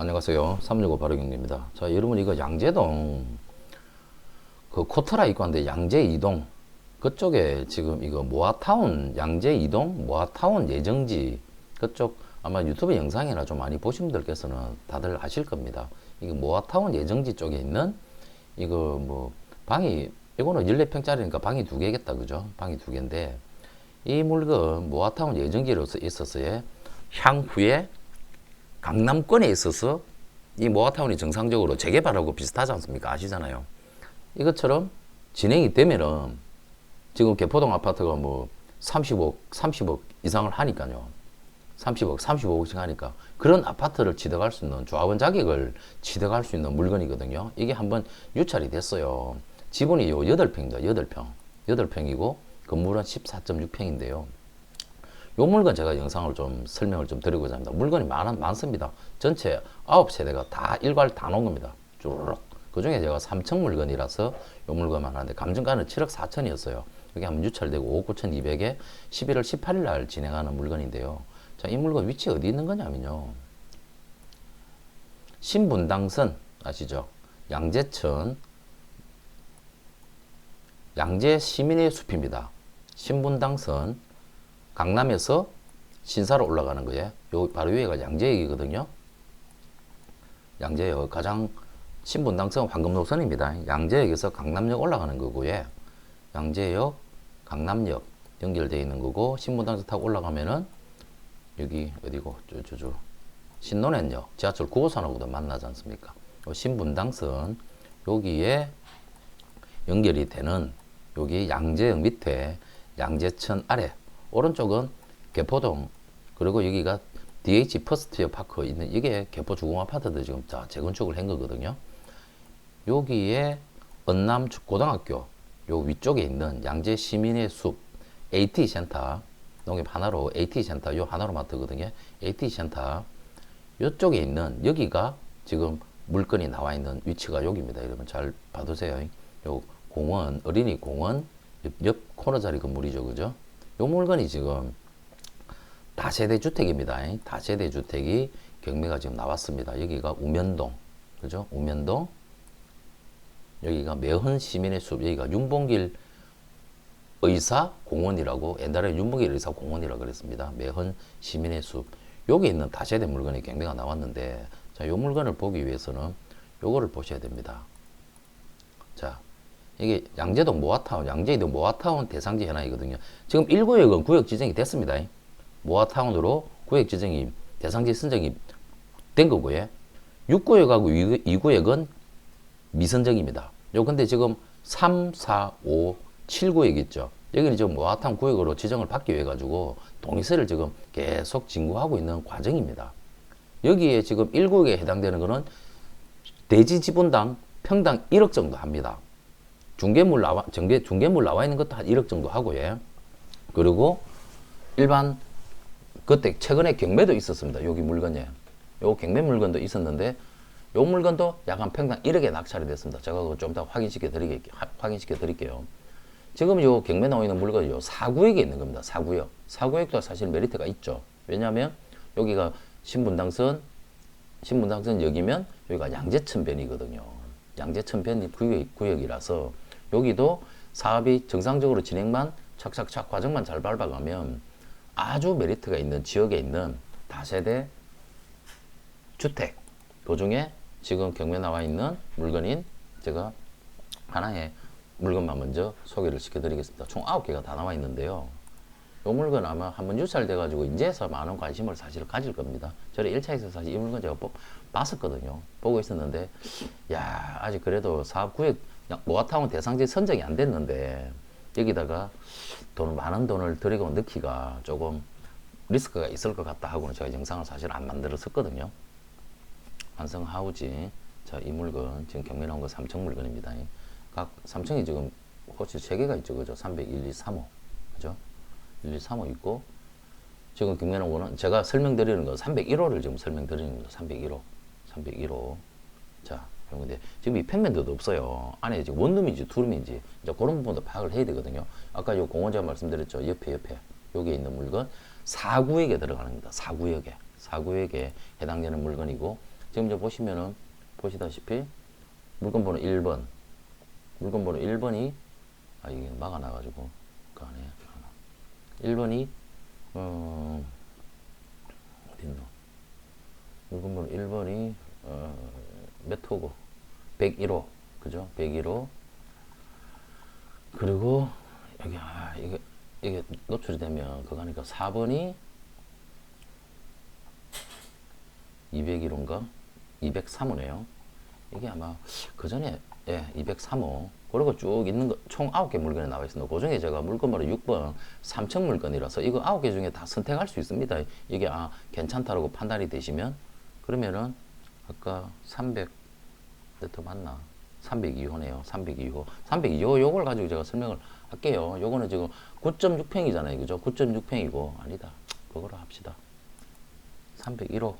안녕하세요. 365 바르경입니다. 자, 여러분 이거 양재동 그 코트라 입고 왔는데 양재 이동 그쪽에 지금 이거 모아타운 양재 이동 모아타운 예정지 그쪽 아마 유튜브 영상이나 좀 많이 보신 분들께서는 다들 아실 겁니다. 이거 모아타운 예정지 쪽에 있는 이거 뭐 방이 이거는 14평짜리니까 방이 두 개겠다 그죠? 방이 두 개인데 이 물건 모아타운 예정지로 있었어요. 향후에 강남권에 있어서 이 모아타운이 정상적으로 재개발하고 비슷하지 않습니까? 아시잖아요. 이것처럼 진행이 되면은 지금 개포동 아파트가 뭐 30억, 30억 이상을 하니까요. 30억, 35억씩 하니까 그런 아파트를 취득할 수 있는 조합원 자격을 취득할 수 있는 물건이거든요. 이게 한번 유찰이 됐어요. 지분이 요 8평입니다. 8평. 8평이고 건물은 14.6평인데요. 요 물건 제가 영상을 좀 설명을 좀 드리고자 합니다. 물건이 많, 많습니다. 전체 9세대가 다 일괄 다 놓은 겁니다. 쭈르륵. 그 중에 제가 3층 물건이라서 요 물건만 하는데 감정가는 7억 4천이었어요. 여기 한번 유찰되고 5억 9천2백에 11월 18일 날 진행하는 물건인데요. 자, 이 물건 위치 어디 있는 거냐면요. 신분당선 아시죠? 양재천 양재 시민의 숲입니다. 신분당선 강남에서 신사로 올라가는 거예요. 요 바로 위에가 양재역이거든요. 양재역 가장 신분당선 황금 노선입니다. 양재역에서 강남역 올라가는 거고요. 양재역, 강남역 연결되어 있는 거고 신분당선 타고 올라가면은 여기 어디고 저저저 신논현역 지하철 9호선하고도 만나지 않습니까? 요 신분당선 여기에 연결이 되는 여기 양재역 밑에 양재천 아래 오른쪽은 개포동 그리고 여기가 DH 퍼스트웨어 파크 있는 이게 개포 주공 아파트들 지금 다 재건축을 한 거거든요. 여기에 언남 고등학교 요 위쪽에 있는 양재 시민의 숲 AT 센터 농협 하나로 AT 센터 요 하나로 마트거든요. AT 센터 요쪽에 있는 여기가 지금 물건이 나와 있는 위치가 여기입니다. 여러분 잘 봐두세요. 요 공원 어린이 공원 옆, 옆 코너 자리 건물이죠, 그죠? 요 물건이 지금 다세대 주택입니다. 다세대 주택이 경매가 지금 나왔습니다. 여기가 우면동, 그죠? 우면동. 여기가 매헌 시민의 숲, 여기가 윤봉길 의사 공원이라고 옛날에 윤봉길 의사 공원이라고 그랬습니다. 매헌 시민의 숲. 여기 있는 다세대 물건이 경매가 나왔는데, 자, 요 물건을 보기 위해서는 요거를 보셔야 됩니다. 자, 이게 양재동 모아타운, 양재동 모아타운 대상지 현황이거든요. 지금 1구역은 구역 지정이 됐습니다. 모아타운으로 구역 지정이 대상지 선정이 된 거고요. 6구역하고 2구역은 미선정입니다. 요 근데 지금 3, 4, 5, 7구역 있죠. 여기는 지금 모아타운 구역으로 지정을 받기 위해 가지고 동의서를 지금 계속 진구하고 있는 과정입니다. 여기에 지금 1구역에 해당되는 거는 대지 지분당 평당 1억 정도 합니다. 중개물 나와 중개 중개물 나와 있는 것도 한 1억 정도 하고요. 그리고 일반 그때 최근에 경매도 있었습니다. 여기 물건에 요 경매 물건도 있었는데 요 물건도 약 한 평당 1억에 낙찰이 됐습니다. 제가 그거 좀 더 확인시켜 드리게 확인시켜 드릴게요. 지금 요 경매 나와 있는 물건이 요 사구역에 있는 겁니다. 사구역. 사구역도 사실 메리트가 있죠. 왜냐하면 여기가 신분당선 신분당선 여기면 여기가 양재천변이거든요. 양재천변 구역, 구역이라서 여기도 사업이 정상적으로 진행만 착착착 과정만 잘 밟아가면 아주 메리트가 있는 지역에 있는 다세대 주택 그 중에 지금 경매 나와 있는 물건인 제가 하나의 물건만 먼저 소개를 시켜드리겠습니다. 총 9개가 다 나와 있는데요. 이 물건 아마 한번 유찰돼 가지고 인제서 많은 관심을 사실 가질 겁니다. 저는 1차에서 사실 이 물건 제가 보, 봤었거든요. 보고 있었는데 야 아직 그래도 사업 구역 모아타운 대상지 선정이 안 됐는데 여기다가 돈 많은 돈을 들이고 넣기가 조금 리스크가 있을 것 같다 하고는 제가 영상을 사실 안 만들었었거든요. 완성 하우지. 자, 이 물건 지금 경매 나온 거 3층 물건입니다. 각 3층이 지금 호치 3개가 있죠. 그죠? 300, 1, 2, 3호. 그죠? 1, 2, 3호 있고 지금 경매 나온 거는 제가 설명드리는 거 301호를 지금 설명드리는 겁니다. 301호. 301호. 자, 근데 지금 이 평면도도 없어요. 안에 지금 원룸인지 투룸인지 이제 그런 부분도 파악을 해야 되거든요. 아까 요 공원 제가 말씀드렸죠. 옆에 옆에 여기에 있는 물건 4구역에 들어가는 겁니다. 4구역에 4구역에 해당되는 물건이고 지금 이제 보시면은 보시다시피 물건 번호 1번 물건 번호 1번이 아 이게 막아놔 가지고 그 안에 하나 1번이 어 어딨노 물건 번호 1번이 어, 몇 호고? 101호. 그죠? 101호. 그리고 여기 아 이게 이게 노출이 되면 그거 하니까 4번이 201호인가? 203호네요. 이게 아마 그 전에 예 203호. 그리고 쭉 있는 거 총 9개 물건이 나와 있습니다. 그 중에 제가 물건 바로 6번 3층 물건이라서 이거 9개 중에 다 선택할 수 있습니다. 이게 아 괜찮다라고 판단이 되시면 그러면은 아까 300 더 맞나? 302호네요. 302호. 302호 요걸 가지고 제가 설명을 할게요. 요거는 지금 9.6평이잖아요. 그죠? 9.6평이고 아니다. 그거로 합시다. 301호.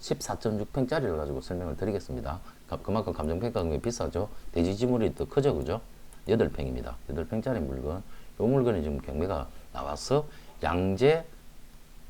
14.6평짜리를 가지고 설명을 드리겠습니다. 가- 그만큼 감정평가금이 비싸죠. 대지 지물이 더 크죠. 그죠? 8평입니다. 8평짜리 물건. 요 물건이 지금 경매가 나와서 양재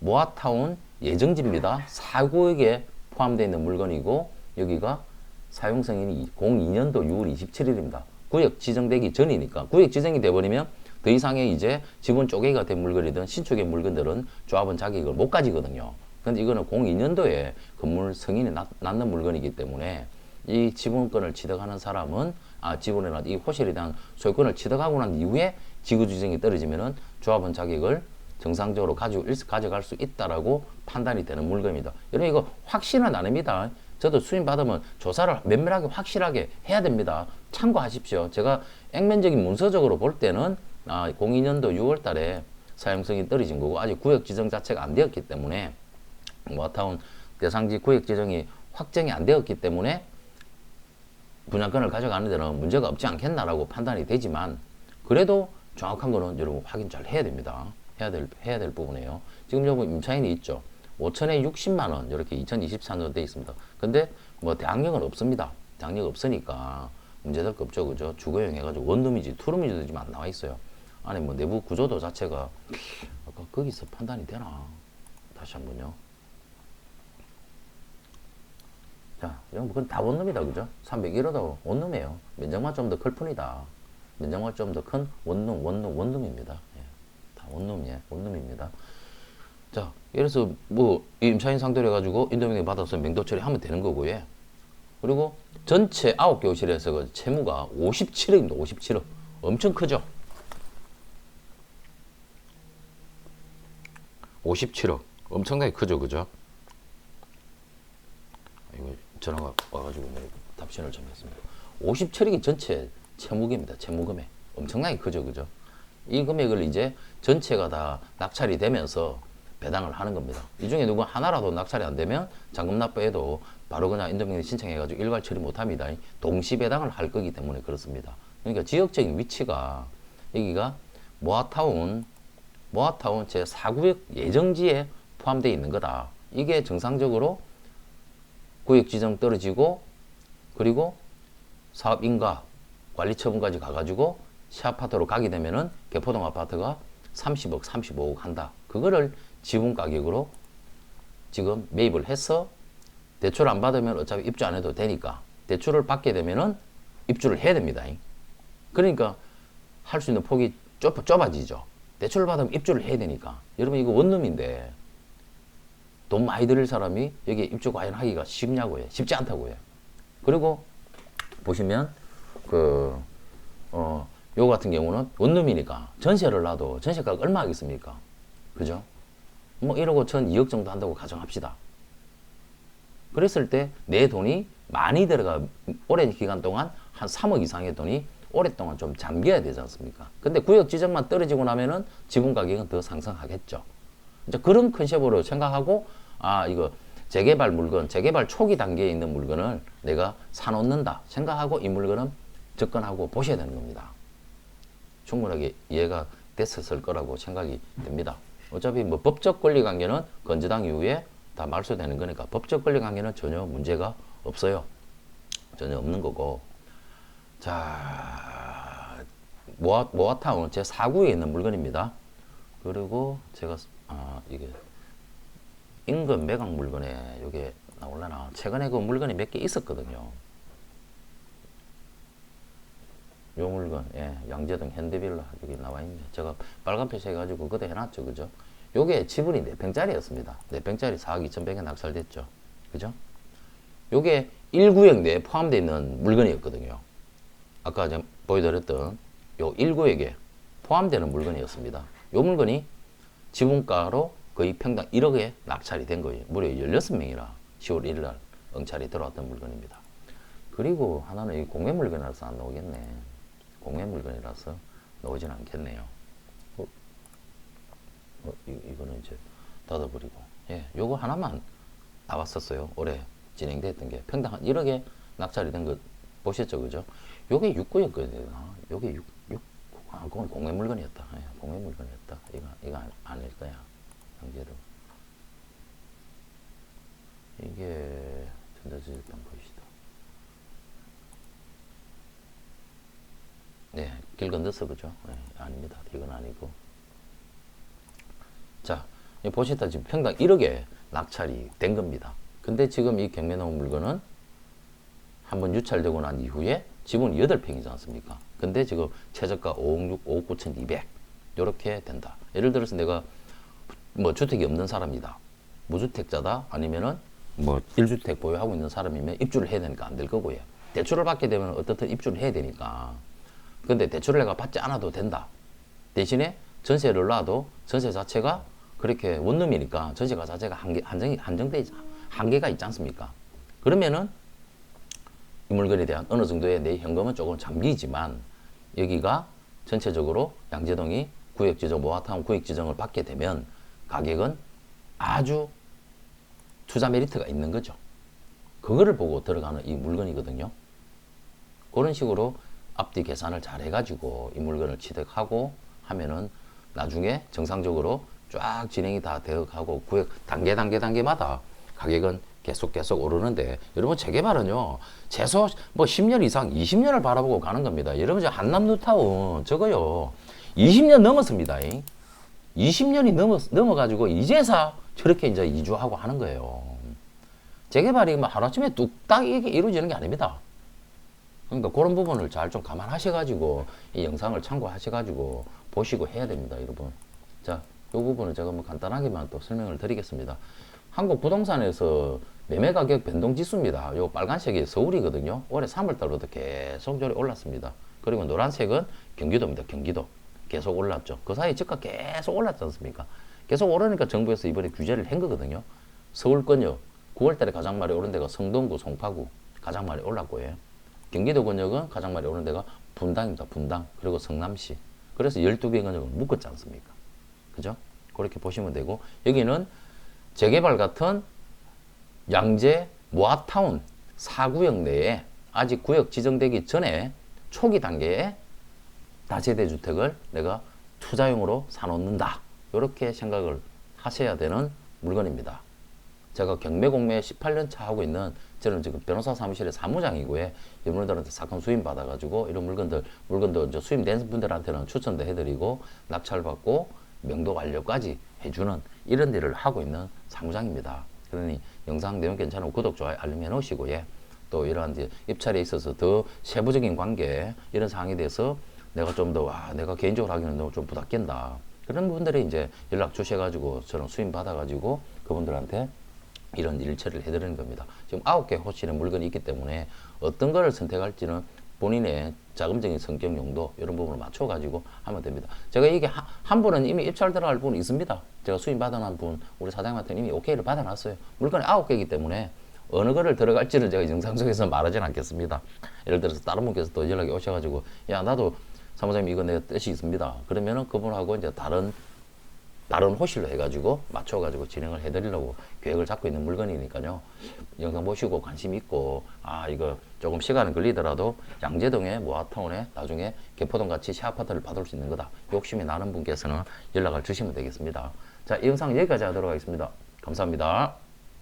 모아타운 예정지입니다. 4구역에 포함되어 있는 물건이고 여기가 사용 승인이 02년도 6월 27일입니다. 구역 지정되기 전이니까 구역 지정이 돼버리면 더 이상의 이제 지분 쪼개기가 된 물건이든 신축의 물건들은 조합원 자격을 못 가지거든요. 근데 이거는 02년도에 건물 승인이 났, 는 물건이기 때문에 이 지분권을 취득하는 사람은 아 지분이나 이 호실에 대한 소유권을 취득하고 난 이후에 지구 지정이 떨어지면은 조합원 자격을 정상적으로 가지고 일- 가져갈 수 있다라고 판단이 되는 물건입니다. 여러분 이거 확신은 아닙니다. 저도 수임 받으면 조사를 면밀하게 확실하게 해야 됩니다. 참고하십시오. 제가 액면적인 문서적으로 볼 때는 아, 02년도 6월 달에 사용성이 떨어진 거고 아직 구역 지정 자체가 안 되었기 때문에 모아타운 대상지 구역 지정이 확정이 안 되었기 때문에 분양권을 가져가는 데는 문제가 없지 않겠나라고 판단이 되지만 그래도 정확한 거는 여러분 확인 잘 해야 됩니다. 해야 될 해야 될 부분이에요. 지금 여러분 임차인이 있죠. 5천에 60만 원 이렇게 2024년도 돼 있습니다. 근데 뭐 대항력은 없습니다. 대항력 없으니까 문제될 거 없죠, 그죠? 주거용 해가지고 원룸이지 투룸이지 지금 안 나와 있어요. 안에 뭐 내부 구조도 자체가 아까 거기서 판단이 되나? 다시 한번요. 자, 이건 그건 다 원룸이다, 그죠? 301호도 원룸이에요. 면적만 좀 더 클 뿐이다. 면적만 좀 더 큰 원룸, 원룸, 원룸입니다. 예. 다 원룸, 예, 원룸입니다. 자, 예를 들어서 뭐 임차인 상대로 해가지고 인도명령 받아서 맹도 처리하면 되는 거고요. 예. 그리고 전체 9개 호실에서 그 채무가 57억입니다. 57억. 엄청 크죠? 57억. 엄청나게 크죠, 그죠? 아, 이거 전화가 와가지고 답신을 좀 했습니다. 57억이 전체 채무금입니다. 채무금액. 엄청나게 크죠, 그죠? 이 금액을 이제 전체가 다 낙찰이 되면서 배당을 하는 겁니다. 이 중에 누구 하나라도 낙찰이 안 되면 잔금 납부해도 바로 그냥 인도명령 신청해가지고 일괄 처리 못 합니다. 동시 배당을 할 거기 때문에 그렇습니다. 그러니까 지역적인 위치가 여기가 모아타운, 모아타운 제 4구역 예정지에 포함되어 있는 거다. 이게 정상적으로 구역 지정 떨어지고 그리고 사업 인가 관리 처분까지 가가지고 시 아파트로 가게 되면은 개포동 아파트가 30억, 35억 한다. 그거를 지분 가격으로 지금 매입을 해서 대출 안 받으면 어차피 입주 안 해도 되니까 대출을 받게 되면은 입주를 해야 됩니다. 그러니까 할 수 있는 폭이 좁, 좁아지죠. 대출을 받으면 입주를 해야 되니까. 여러분 이거 원룸인데 돈 많이 들일 사람이 여기 입주 과연 하기가 쉽냐고요. 쉽지 않다고요. 그리고 보시면 그 어, 요 같은 경우는 원룸이니까 전세를 놔도 전세가가 얼마 하겠습니까? 그죠? 뭐 1억 5천, 2억 정도 한다고 가정합시다. 그랬을 때 내 돈이 많이 들어가 오랜 기간 동안 한 3억 이상의 돈이 오랫동안 좀 잠겨야 되지 않습니까? 근데 구역 지정만 떨어지고 나면은 지분 가격은 더 상승하겠죠. 이제 그런 컨셉으로 생각하고 아 이거 재개발 물건, 재개발 초기 단계에 있는 물건을 내가 사놓는다 생각하고 이 물건은 접근하고 보셔야 되는 겁니다. 충분하게 이해가 됐었을 거라고 생각이 됩니다. 어차피 뭐 법적 권리 관계는 건재당 이후에 다 말소되는 거니까 법적 권리 관계는 전혀 문제가 없어요. 전혀 없는 거고. 자, 모아, 모아타운 제 4구에 있는 물건입니다. 그리고 제가 아 이게 인근 매각 물건에 이게 나올라나. 최근에 그 물건이 몇 개 있었거든요. 요 물건, 예, 양재동 현대빌라 여기 나와 있네. 제가 빨간 표시 해가지고 그대 해놨죠, 그죠? 요게 지분이 4평짜리였습니다. 4평짜리 4억 2천평에 낙찰됐죠. 그죠? 요게 1구역 내에 포함되어 있는 물건이었거든요. 아까 제가 보여드렸던 요 1구역에 포함되는 물건이었습니다. 요 물건이 지분가로 거의 평당 1억에 낙찰이 된 거예요. 무려 16명이라 10월 1일 날 응찰이 들어왔던 물건입니다. 그리고 하나는 이 공매 물건이라서 안 나오겠네. 물건이라서 나오진 않겠네요. 어, 어, 이, 이거는 이제 닫아버리고. 예, 요거 하나만 나왔었어요. 올해 진행됐던 게 평당 한 1억에 낙찰이 된거 보셨죠, 그죠? 요게 6구였거든요. 요게 6, 6, 아, 그건 공매 물건이었다. 예, 공매 물건이었다. 이거, 이거 안- 아닐 거야. 형제도. 이게 전자지적단 보이시다. 네, 길 건너서 그죠? 네, 아닙니다. 이건 아니고. 자, 보시다 지금 평당 1억에 낙찰이 된 겁니다. 근데 지금 이 경매 나온 물건은 한번 유찰되고 난 이후에 지분 8평이지 않습니까? 근데 지금 최저가 5억 6, 5억 9천 2백 이렇게 된다. 예를 들어서 내가 뭐 주택이 없는 사람이다. 무주택자다. 아니면은 뭐 1주택 보유하고 있는 사람이면 입주를 해야 되니까 안 될 거고요. 대출을 받게 되면 어떻든 입주를 해야 되니까. 근데 대출을 내가 받지 않아도 된다. 대신에 전세를 놔도 전세 자체가 그렇게 원룸이니까 전세가 자체가 한계, 한정이, 한정돼, 있- 한계가 있지 않습니까? 그러면은 이 물건에 대한 어느 정도의 내 현금은 조금 잠기지만 여기가 전체적으로 양재동이 구역 지정, 모아타운 구역 지정을 받게 되면 가격은 아주 투자 메리트가 있는 거죠. 그거를 보고 들어가는 이 물건이거든요. 그런 식으로 앞뒤 계산을 잘 해가지고 이 물건을 취득하고 하면은 나중에 정상적으로 쫙 진행이 다 되어 가고 구역 단계 단계 단계마다 가격은 계속 계속 오르는데 여러분 재개발은요 최소 뭐 10년 이상 20년을 바라보고 가는 겁니다. 여러분 저 한남 뉴타운 저거요 20년 넘었습니다. 20년이 넘어 넘어가지고 이제서 저렇게 이제 이주하고 하는 거예요. 재개발이 뭐 하루아침에 뚝딱 이게 이루어지는 게 아닙니다. 그러니까 그런 부분을 잘 좀 감안하셔가지고 이 영상을 참고하셔가지고 보시고 해야 됩니다, 여러분. 자, 이 부분은 제가 뭐 간단하게만 또 설명을 드리겠습니다. 한국 부동산에서 매매 가격 변동 지수입니다. 요 빨간색이 서울이거든요. 올해 3월 달부터 계속 저리 올랐습니다. 그리고 노란색은 경기도입니다. 경기도. 계속 올랐죠. 그 사이 집값 계속 올랐지 않습니까? 계속 오르니까 정부에서 이번에 규제를 한 거거든요. 서울권역 9월 달에 가장 많이 오른 데가 성동구, 송파구 가장 많이 올랐고 요 경기도 권역은 가장 많이 오른 데가 분당입니다. 분당. 그리고 성남시. 그래서 12개 권역을 묶었지 않습니까? 그죠? 그렇게 보시면 되고 여기는 재개발 같은 양재 모아타운 4구역 내에 아직 구역 지정되기 전에 초기 단계에 다세대 주택을 내가 투자용으로 사놓는다. 이렇게 생각을 하셔야 되는 물건입니다. 제가 경매공매 18년 차 하고 있는 저는 지금 변호사 사무실의 사무장이고요. 이분들한테 사건 수임 받아가지고 이런 물건들 물건도 이제 수임된 분들한테는 추천도 해드리고 낙찰 받고 명도 완료까지 해주는 이런 일을 하고 있는 사무장입니다. 그러니 영상 내용 괜찮으면 구독 좋아요 알림 해놓으시고요. 또 이러한 이제 입찰에 있어서 더 세부적인 관계 이런 사항에 대해서 내가 좀더 아, 내가 개인적으로 하기는 너무 좀 부담된다. 그런 분들이 이제 연락 주셔가지고 저는 수임 받아가지고 그분들한테 이런 일처리를 해드리는 겁니다. 지금 아홉 개 호실의 물건이 있기 때문에 어떤 거를 선택할지는 본인의 자금적인 성격 용도 이런 부분을 맞춰 가지고 하면 됩니다. 제가 이게 한, 한 분은 이미 입찰 들어갈 분이 있습니다. 제가 수임 받아놓은 분 우리 사장님한테 이미 오케이를 받아놨어요. 물건이 아홉 개이기 때문에 어느 거를 들어갈지는 제가 영상 속에서 말하지는 않겠습니다. 예를 들어서 다른 분께서 또 연락이 오셔가지고 야 나도 사무장님 이거 내 뜻이 있습니다. 그러면은 그분하고 이제 다른 다른 호실로 해가지고 맞춰가지고 진행을 해드리려고 계획을 잡고 있는 물건이니까요. 영상 보시고 관심 있고 아 이거 조금 시간은 걸리더라도 양재동에 모아타운에 나중에 개포동 같이 시아파트를 받을 수 있는 거다. 욕심이 나는 분께서는 연락을 주시면 되겠습니다. 자, 이 영상 여기까지 하도록 하겠습니다. 감사합니다.